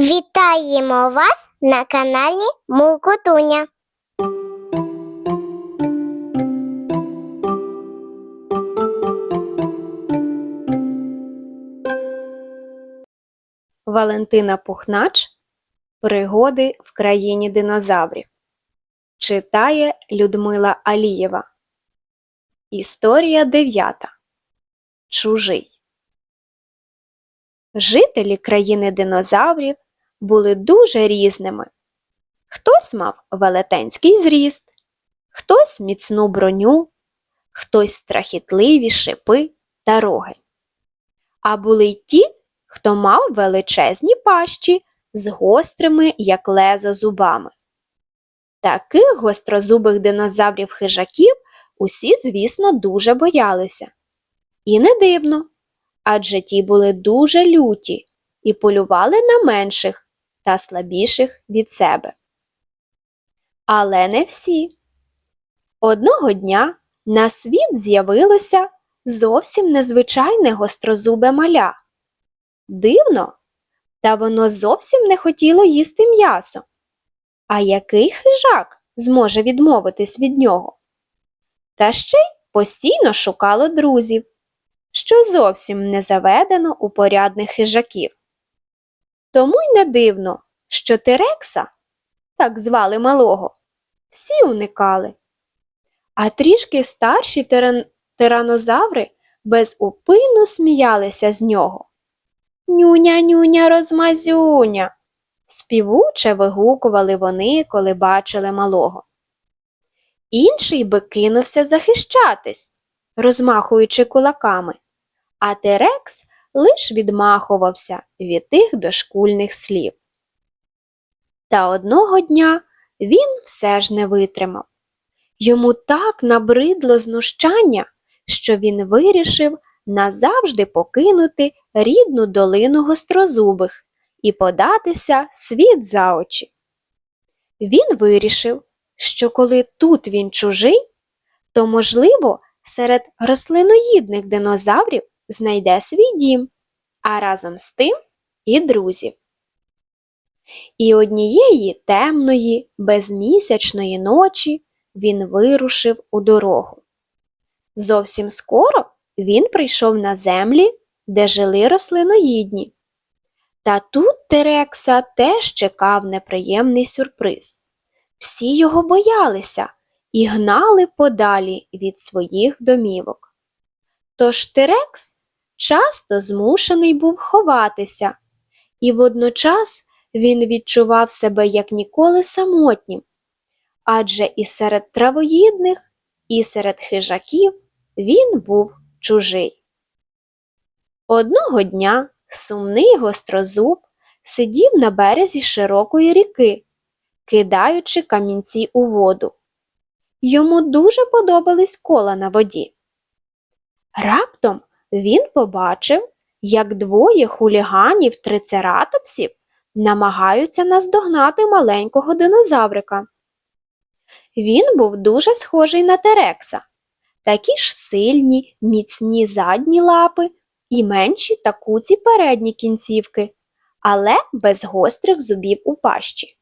Вітаємо вас на каналі Мулкутуня. Валентина Пухнач Пригоди в країні динозаврів. Читає Людмила Алієва. Історія 9. Чужий. Жителі країни динозаврів були дуже різними. Хтось мав велетенський зріст, хтось міцну броню, хтось страхітливі шипи та роги. А були й ті, хто мав величезні пащі з гострими, як лезо, зубами. Таких гострозубих динозаврів хижаків усі, звісно, дуже боялися. І не дивно, адже ті були дуже люті і полювали на менших та слабіших від себе. Але не всі. Одного дня на світ з'явилося зовсім незвичайне гострозубе маля. Дивно, та воно зовсім не хотіло їсти м'ясо. А який хижак зможе відмовитись від нього? Та ще й постійно шукало друзів, що зовсім не заведено у порядних хижаків. Тому й не дивно, що Терекса, так звали малого, всі уникали. А трішки старші тиран... тиранозаври безупинно сміялися з нього. Нюня, нюня, розмазюня. Співуче вигукували вони, коли бачили малого. Інший би кинувся захищатись, розмахуючи кулаками, а Терекс лиш відмахувався від тих дошкульних слів. Та одного дня він все ж не витримав. Йому так набридло знущання, що він вирішив назавжди покинути рідну долину гострозубих і податися світ за очі. Він вирішив, що коли тут він чужий, то, можливо, серед рослиноїдних динозаврів знайде свій дім, а разом з тим і друзів. І однієї темної, безмісячної ночі він вирушив у дорогу. Зовсім скоро він прийшов на землі, де жили рослиноїдні. Та тут Терекса теж чекав неприємний сюрприз. Всі його боялися і гнали подалі від своїх домівок. Тож Терекс часто змушений був ховатися, і водночас він відчував себе як ніколи самотнім, адже і серед травоїдних, і серед хижаків він був чужий. Одного дня сумний гострозуб сидів на березі широкої ріки, кидаючи камінці у воду. Йому дуже подобались кола на воді. Раптом він побачив, як двоє хуліганів трицератопсів намагаються наздогнати маленького динозаврика. Він був дуже схожий на Терекса, такі ж сильні, міцні задні лапи і менші та куці передні кінцівки, але без гострих зубів у пащі.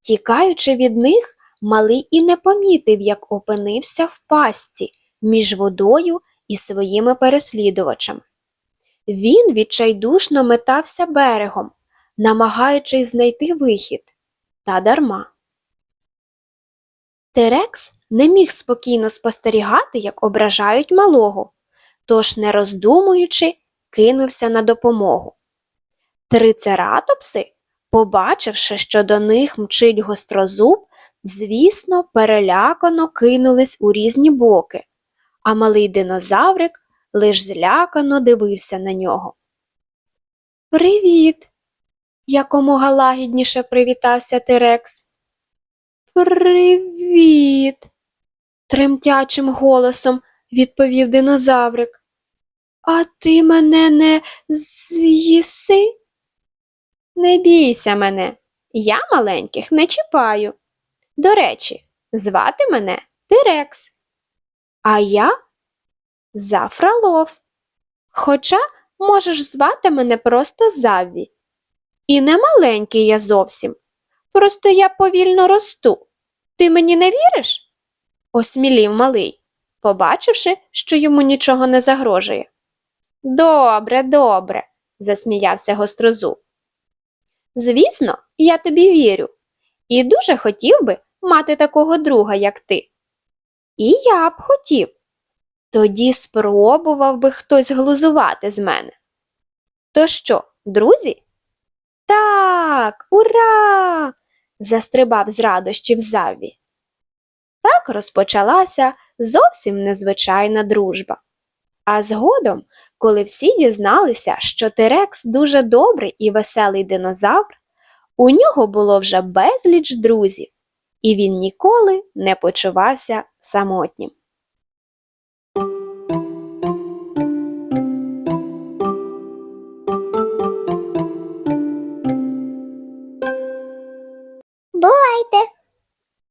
Тікаючи від них, малий і не помітив, як опинився в пастці між водою і своїми переслідувачами. Він відчайдушно метався берегом, намагаючись знайти вихід, та дарма. Терекс не міг спокійно спостерігати, як ображають малого, тож, не роздумуючи, кинувся на допомогу. Трицератопси, побачивши, що до них мчить гострозуб, звісно, перелякано кинулись у різні боки, а малий динозаврик лиш злякано дивився на нього. Привіт! якомога лагідніше привітався Терекс. Привіт, тремтячим голосом відповів динозаврик. А ти мене не з'їси? Не бійся мене, я маленьких не чіпаю. До речі, звати мене Терекс, а я Зафралов. Хоча можеш звати мене просто Завві. І не маленький я зовсім. Просто я повільно росту. Ти мені не віриш? осмілів малий, побачивши, що йому нічого не загрожує. Добре, добре, засміявся гострозуб. Звісно, я тобі вірю, і дуже хотів би мати такого друга, як ти. І я б хотів. Тоді спробував би хтось глузувати з мене. То що, друзі? Так, ура! застрибав з радощів Завві. Так розпочалася зовсім незвичайна дружба. А згодом, коли всі дізналися, що Терекс дуже добрий і веселий динозавр, у нього було вже безліч друзів, і він ніколи не почувався самотнім.